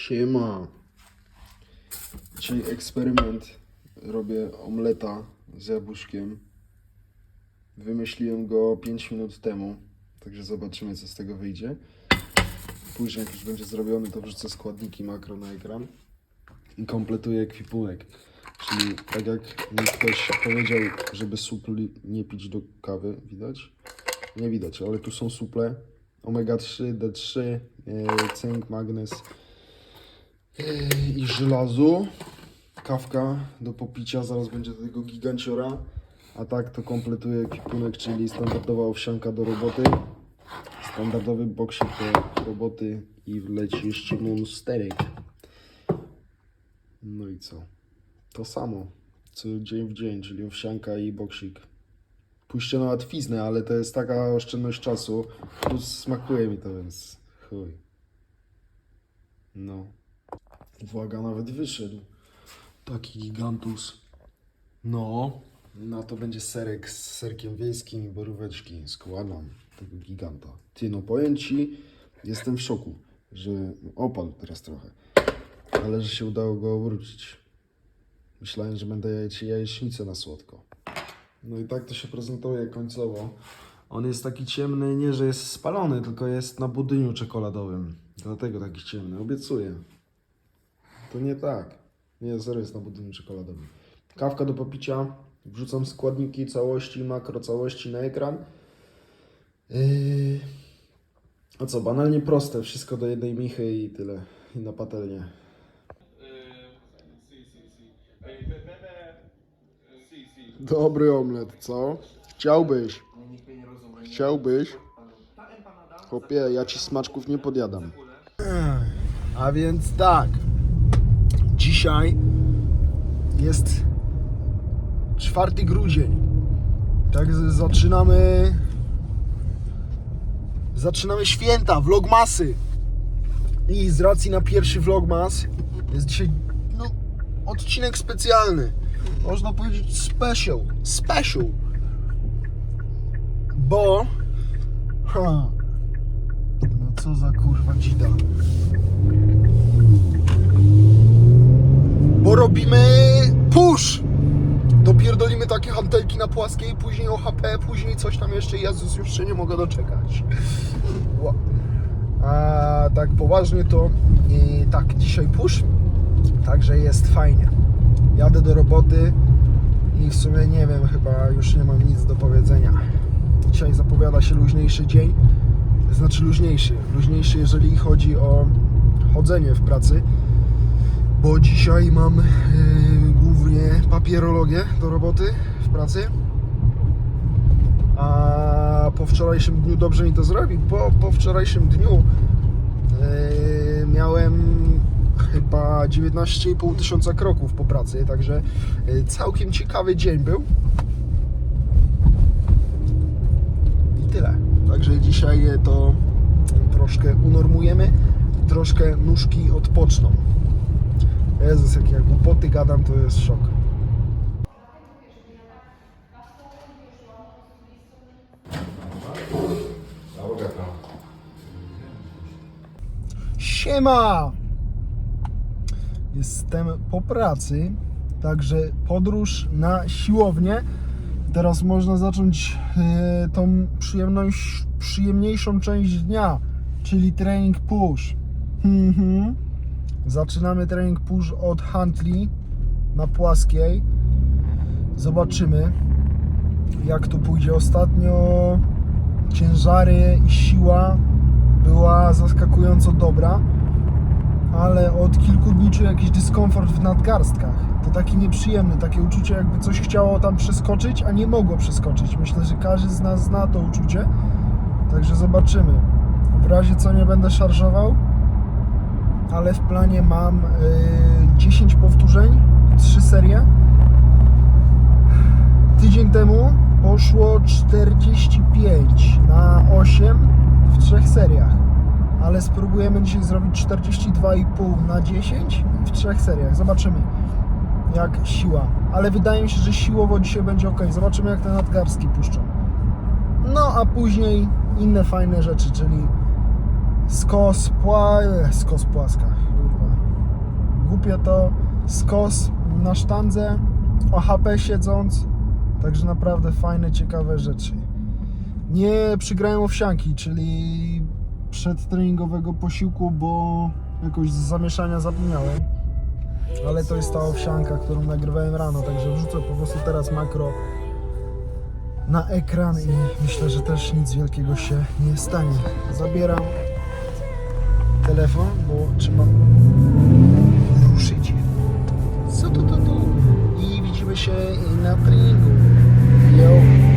Siema. Dzisiaj eksperyment. Robię omleta z jabłuszkiem. Wymyśliłem go 5 minut temu, także zobaczymy co z tego wyjdzie. Później jak już będzie zrobiony, to wrzucę składniki makro na ekran i kompletuję ekwipunek. Czyli tak jak mi ktoś powiedział, żeby supli nie pić do kawy, widać? Nie widać, ale tu są suple omega 3, D3, e, cynk, magnez i żelazo. Kawka do popicia, zaraz będzie do tego giganciora. A tak to kompletuje ekwipunek, czyli standardowa owsianka do roboty, standardowy boksik do roboty i wleci jeszcze monsterek. No i co? To samo, co dzień w dzień, czyli owsianka i boksik. Puśćcie na łatwiznę, ale to jest taka oszczędność czasu. Plus smakuje mi to, więc chuj. No. Uwaga, nawet wyszedł. Taki gigantus. No. No to będzie serek z serkiem wiejskim i boróweczki. Składam tego giganta. Ty no powiem ci, jestem w szoku, że opadł teraz trochę. Ale że się udało go obrócić. Myślałem, że będę jajeć jajecznicę na słodko. No i tak to się prezentuje końcowo. On jest taki ciemny, nie że jest spalony, tylko jest na budyniu czekoladowym. Dlatego taki ciemny, obiecuję. To nie tak. Nie, zero jest na budyniu czekoladowym. Kawka do popicia. Wrzucam składniki całości, makro całości na ekran. Yy... A co, banalnie proste. Wszystko do jednej michy i tyle. I na patelnię. Dobry omlet, co? Chciałbyś. Chciałbyś? Chłopie, ja ci smaczków nie podjadam. A więc tak. Dzisiaj jest 4 grudzień. Tak zaczynamy zaczynamy święta, vlogmasy. I z racji na pierwszy vlogmas jest dzisiaj no, odcinek specjalny. Można powiedzieć special, special. Bo ha, no co za kurwa dzida. Bo robimy push. Dopierdolimy takie hantelki na płaskiej, później OHP, później coś tam jeszcze. Jezus, już się nie mogę doczekać. A tak poważnie to i tak, dzisiaj push, także jest fajnie. Jadę do roboty i w sumie nie wiem, chyba już nie mam nic do powiedzenia. Dzisiaj zapowiada się luźniejszy dzień, znaczy luźniejszy, luźniejszy jeżeli chodzi o chodzenie w pracy, bo dzisiaj mam yy, głównie papierologię do roboty w pracy. A po wczorajszym dniu dobrze mi to zrobi, bo po wczorajszym dniu yy, miałem chyba 19,5 tysiąca kroków po pracy, także yy, całkiem ciekawy dzień był. I tyle. Także dzisiaj to troszkę unormujemy, troszkę nóżki odpoczną. Jezus, jak ja głupoty gadam, to jest szok. Siema! Jestem po pracy, także podróż na siłownię. Teraz można zacząć e, tą przyjemność, przyjemniejszą część dnia, czyli trening push. Mhm. Zaczynamy trening push od hantli na płaskiej. Zobaczymy, jak to pójdzie. Ostatnio ciężary i siła była zaskakująco dobra, ale od kilku dni czuję jakiś dyskomfort w nadgarstkach. To taki nieprzyjemny, takie uczucie, jakby coś chciało tam przeskoczyć, a nie mogło przeskoczyć. Myślę, że każdy z nas zna to uczucie, także zobaczymy. W razie co nie będę szarżował, ale w planie mam y, 10 powtórzeń, 3 serie. Tydzień temu poszło 45 na 8 w trzech seriach, ale spróbujemy dzisiaj zrobić 42,5 na 10 w trzech seriach. Zobaczymy jak siła, ale wydaje mi się, że siłowo dzisiaj będzie ok. Zobaczymy jak te nadgarstki puszczą. No a później inne fajne rzeczy, czyli skos pła... e, skos płaska, kurwa. Głupie to, skos na sztandze, OHP siedząc, także naprawdę fajne, ciekawe rzeczy. Nie przygrałem owsianki, czyli przedtreningowego posiłku, bo jakoś z zamieszania zapomniałem. Ale to jest ta owsianka, którą nagrywałem rano, także wrzucę po prostu teraz makro na ekran i myślę, że też nic wielkiego się nie stanie. Zabieram telefon, bo trzeba ruszyć. Co to, to, to? I widzimy się na treningu. Yo.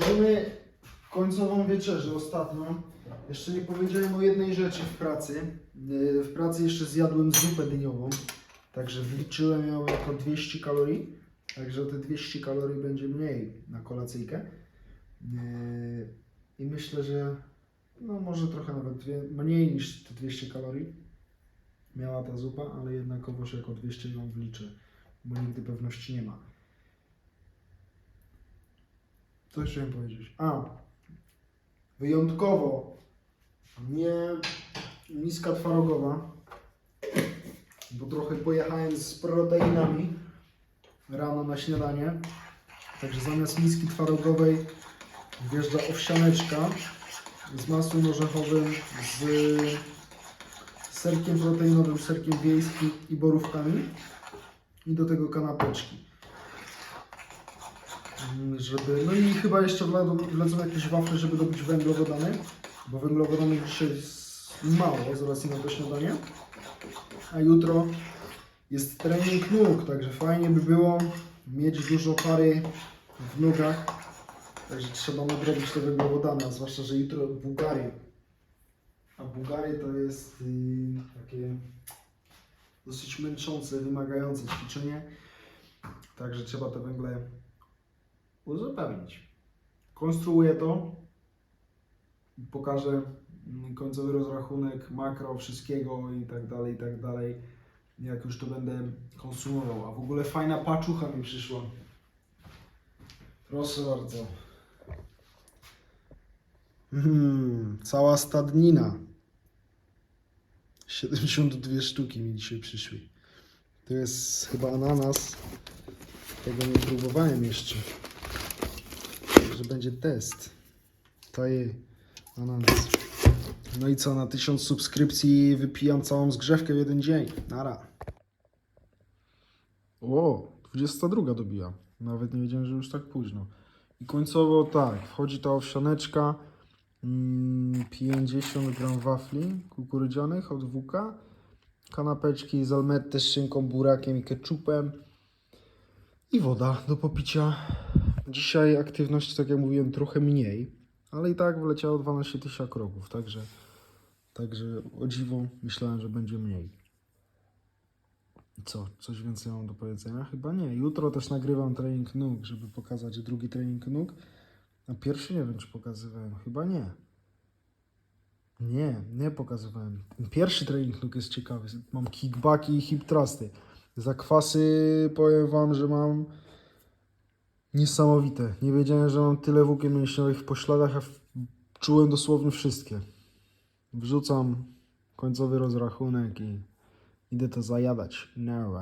Tworzymy końcową wieczerzę, ostatnią. Jeszcze nie powiedziałem o jednej rzeczy w pracy. Yy, W pracy jeszcze zjadłem zupę dyniową, także wliczyłem ją jako 200 kalorii. Także te 200 kalorii będzie mniej na kolacyjkę. Yy, I myślę, że no może trochę nawet mniej niż te 200 kalorii miała ta zupa, ale jednakowoż jako 200 ją wliczę, bo nigdy pewności nie ma. Co jeszcze chciałem powiedzieć? A, wyjątkowo nie miska twarogowa, bo trochę pojechałem z proteinami rano na śniadanie. Także zamiast miski twarogowej wjeżdża owsianeczka z masłem orzechowym, z serkiem proteinowym, serkiem wiejskim i borówkami i do tego kanapeczki. Mm, żeby, no i chyba jeszcze wlecą jakieś wafle, żeby dobić węglowodany. bo węglowodanów dzisiaj jest mało z racji na to śniadanie. A jutro jest trening nóg, także fajnie by było mieć dużo pary w nogach. Także trzeba nadrobić te węglowodany, zwłaszcza, że jutro Bułgarię. A Bułgarię to jest y, takie dosyć męczące, wymagające ćwiczenie. Także trzeba te węgle uzupełnić. Konstruuję to. Pokażę końcowy rozrachunek makro, wszystkiego i tak dalej, i tak dalej. Jak już to będę konsumował. A w ogóle fajna paczucha mi przyszła. Proszę bardzo. Hmm, cała stadnina. 72 sztuki mi dzisiaj przyszły. To jest chyba ananas. Tego nie próbowałem jeszcze. Że będzie test. To je ananas. No i co, na 1000 subskrypcji wypijam całą zgrzewkę w jeden dzień. Nara. O, 22 dobija. Nawet nie wiedziałem, że już tak późno. I końcowo tak, wchodzi ta owsianeczka, mm, 50 gram wafli kukurydzianych od WK, kanapeczki z almette z szynką, burakiem i ketchupem i woda do popicia. Dzisiaj aktywności, tak jak mówiłem, trochę mniej, ale i tak wleciało 12 tysięcy kroków, także, także o dziwo myślałem, że będzie mniej. Co? Coś więcej mam do powiedzenia? Chyba nie. Jutro też nagrywam trening nóg, żeby pokazać drugi trening nóg. A pierwszy nie wiem, czy pokazywałem. Chyba nie. Nie, nie pokazywałem. Pierwszy trening nóg jest ciekawy. Mam kickbacki i hip thrusty. Zakwasy powiem wam, że mam Niesamowite. Nie wiedziałem, że mam tyle włókien mięśniowych w pośladach, a w... czułem dosłownie wszystkie. Wrzucam końcowy rozrachunek i idę to zajadać. No.